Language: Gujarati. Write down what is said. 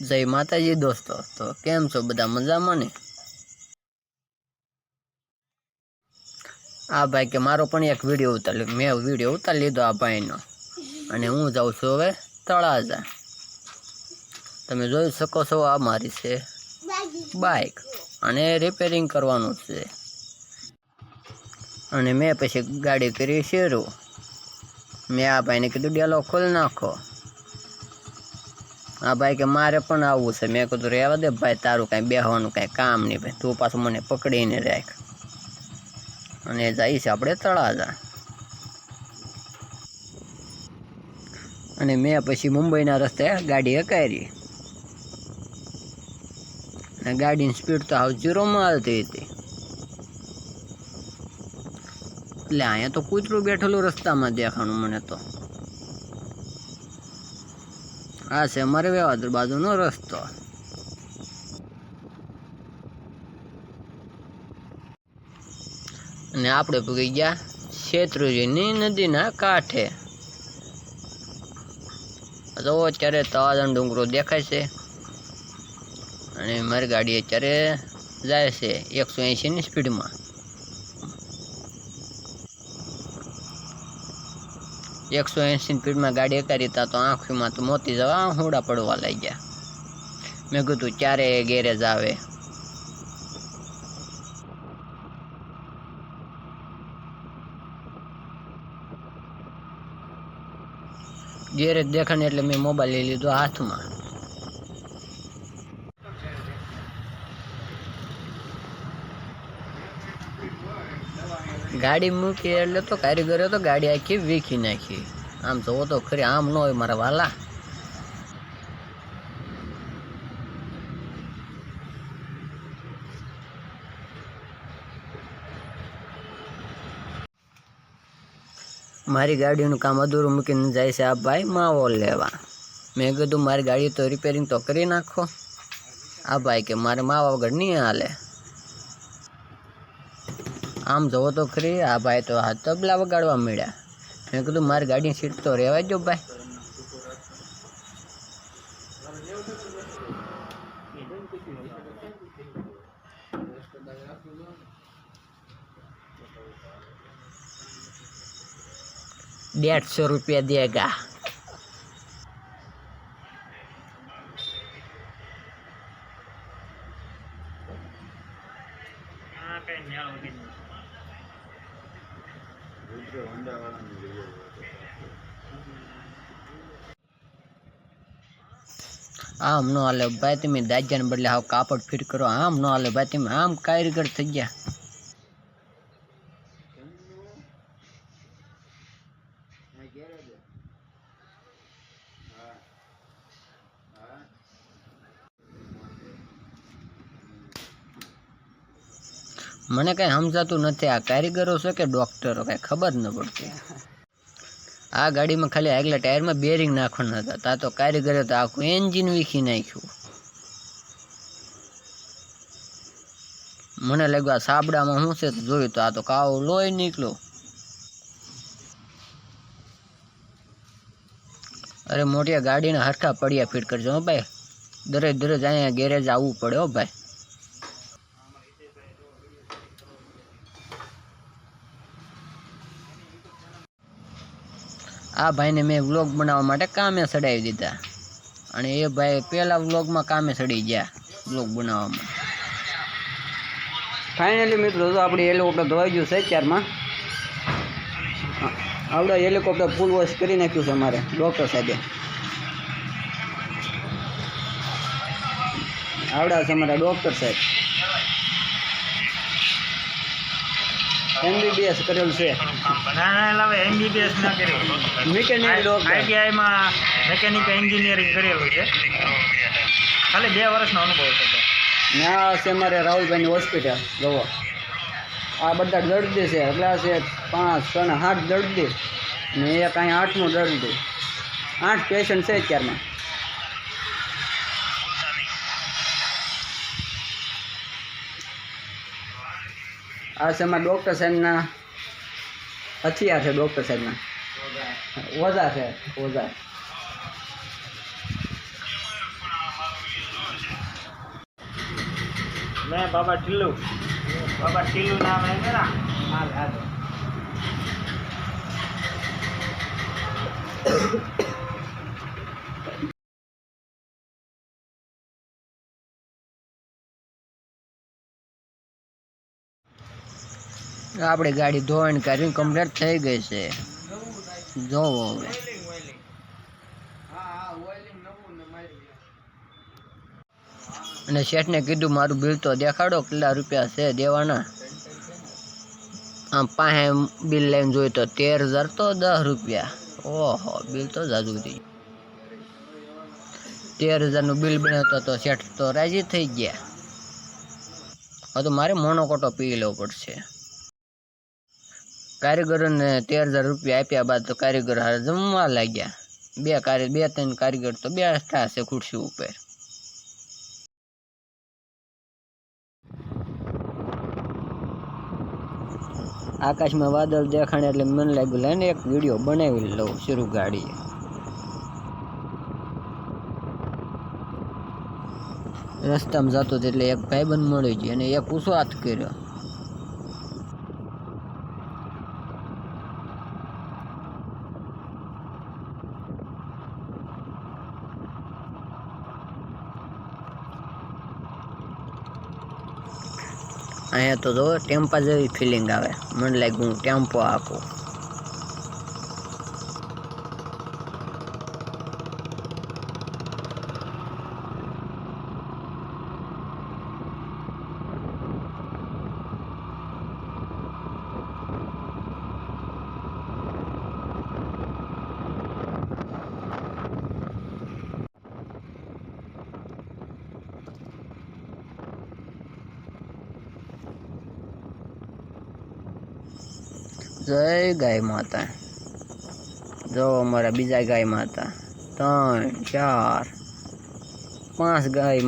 જય માતાજી દોસ્તો. તો કેમ છો? બધા મજામાં ને? આ ભાઈ કે મારો પણ એક વીડિયો ઉતાર્યો. મેં વીડિયો ઉતારી લીધો આ ભાઈનો. અને હું જાઉં છું હવે તળાજા. તમે જોઈ શકો છો આ મારી છે બાઇક અને રિપેરિંગ કરવાનું છે. અને મેં પછી ગાડી કરી શેરું. મેં આ ભાઈને કીધું, ડેલો ખોલ નાખો. હા, ભાઈ, કે મારે પણ આવવું છે. મેં કીધું રહેવા દે ભાઈ, તારું કાંઈ બેહવાનું કાંઈ કામ નહીં ભાઈ. તું પાછું મને પકડીને રાખ. અને જઈશ આપણે તળાજા. અને મેં પછી મુંબઈના રસ્તે ગાડી હકારી. અને ગાડીની સ્પીડ તો હાવ જીરોમાં આવતી હતી. એટલે અહીંયા તો કૂતરું બેઠેલું રસ્તામાં દેખાણું મને તો. આ છે અમારે વેવાદર બાજુનો રસ્તો. અને આપણે પૂગી ગયા શેત્રુજીની નદીના કાંઠે. તો અત્યારે તવાદન ડુંગરો દેખાય છે. અને મારી ગાડી અત્યારે જાય છે એકસો એંશીની સ્પીડમાં. એકસો એંશી સ્પીડમાં ગાડી કરી તા તો આંખમાં તો મોતી જવા હોડા પડવા લાગ્યા. મેં કીધું ક્યારે ગેરેજ આવે. ગેરેજ દેખાને એટલે મેં મોબાઈલ લઈ લીધો હાથમાં. ગાડી મૂકી એટલે તો કારીગરે તો ગાડી આખી વીખી નાખી. આમ જોવો તો ખરી, આમ ન હોય મારા વાલા. મારી ગાડીનું કામ અધૂરું મૂકીને જાય છે આ ભાઈ માવો લેવા. મેં કીધું, મારી ગાડી તો રિપેરિંગ તો કરી નાખો. આ ભાઈ કે, મારે માવા વગર નહીં હાલે. આમ જોવો તો ખરી આ ભાઈ તો હાથ તબલા વગાડવા મળ્યા મેં કીધું મારી ગાડીની સીટ તો રહેવા જો ભાઈ डेढ़ रुपया देगा આમ ન હાલે, ભાઈ તમે દાજાને બદલે હાવ કાપડ ફિટ કરો. આમ ન હાલે, ભાઈ તમે આમ કારીગર થઈ ગયા. મને કંઈ સમજાતું નથી. આ કારીગરો છે કે ડોક્ટરો? કંઈ ખબર ન પડતી. આ ગાડીમાં ખાલી આગલા ટાયરમાં બેરિંગ નાખવાના હતા. તા તો કારીગરે તો આખું એન્જિન વીખી નાખ્યું. મને લાગ્યું આ સાબડામાં શું છે જોયું તો આ તો કાવો લોહી નીકળ્યો. અરે મોટી ગાડીના હરખા પડ્યા ફીટ કરજો હો ભાઈ. દરેક દરેક અહીંયા ગેરેજ આવવું પડે હો ભાઈ. આ ભાઈને મેં વ્લોગ બનાવવા માટે કામે ચડાવી દીધા. અને એ ભાઈ પહેલાં વ્લોગમાં કામે ચડી ગયા, વ્લોગ બનાવવામાં. ફાઇનલી મિત્રો તો આપણે હેલિકોપ્ટર ધોવાઈ ગયું છે ચારમાં આપણે હેલિકોપ્ટર ફૂલ વોશ કરી નાખ્યું છે અમારે ડૉક્ટર સાહેબે. આવડા છે અમારા ડૉક્ટર સાહેબ. એમબીબીએસ કરેલું છે. ના એમબીબીએસ ના કરેલું મિકેનિક ડૉક્ટર આઈટીઆઈમાં મેકેનિકલ એન્જિનિયરિંગ કરેલું છે. ખાલી બે વર્ષનો અનુભવ છે. ના છે મારે રાહુલભાઈની હોસ્પિટલ જવો. આ બધા દર્દી છે એટલા છે પાંચ છ ને આઠ દર્દી. ને એક અહીંયા આઠમું દર્દી. આઠ પેશન્ટ છે અત્યારમાં. આ છે અમારા ડૉક્ટર સાહેબના હથિયાર છે ડૉક્ટર સાહેબના ઓઝા છે ઓઝા मैं बाबा टिल्लू बाबा टिल्लू नाम है मेरा हाँ हाँ આપણી ગાડી ધોવાણ કરીને કમ્પ્લીટ થઈ ગઈ છે. જોવો હવે. અને શેઠને કીધું, મારું બિલ તો દેખાડો, કેટલા રૂપિયા છે દેવાના. આમ પાસે બિલ લઈને જોયું તો તેર હજાર તો દસ રૂપિયા. ઓહો બિલ તો જાજુ થઈ તેર હજારનું બિલ બનાવતો તો શેઠ તો રાજી થઈ ગયા. હવે તો મારે મોનોકોટો પી લેવો પડશે. કારીગરોને તેર હજાર રૂપિયા આપ્યા બાદ તો કારીગર હારે જમવા લાગ્યા. બે કારી, બે ત્રણ કારીગર તો બેઠા છે ખુરશી ઉપર. આકાશમાં વાદળ દેખાણે એટલે મને લાગ્યું, લઈને એક વીડિયો બનાવી લઉં શરૂ ગાડીએ. રસ્તામાં જતો એટલે એક ભાઈબંધ મળી ગયો અને એક હાથ કર્યો. અહીંયા તો જો ટેમ્પા જેવી ફિલિંગ આવે. મને લાગ્યું ટેમ્પો આખું જય ગાય માતા. જો અમારા બીજા ગાય માતા ત્રણ ચાર પાંચ ગાય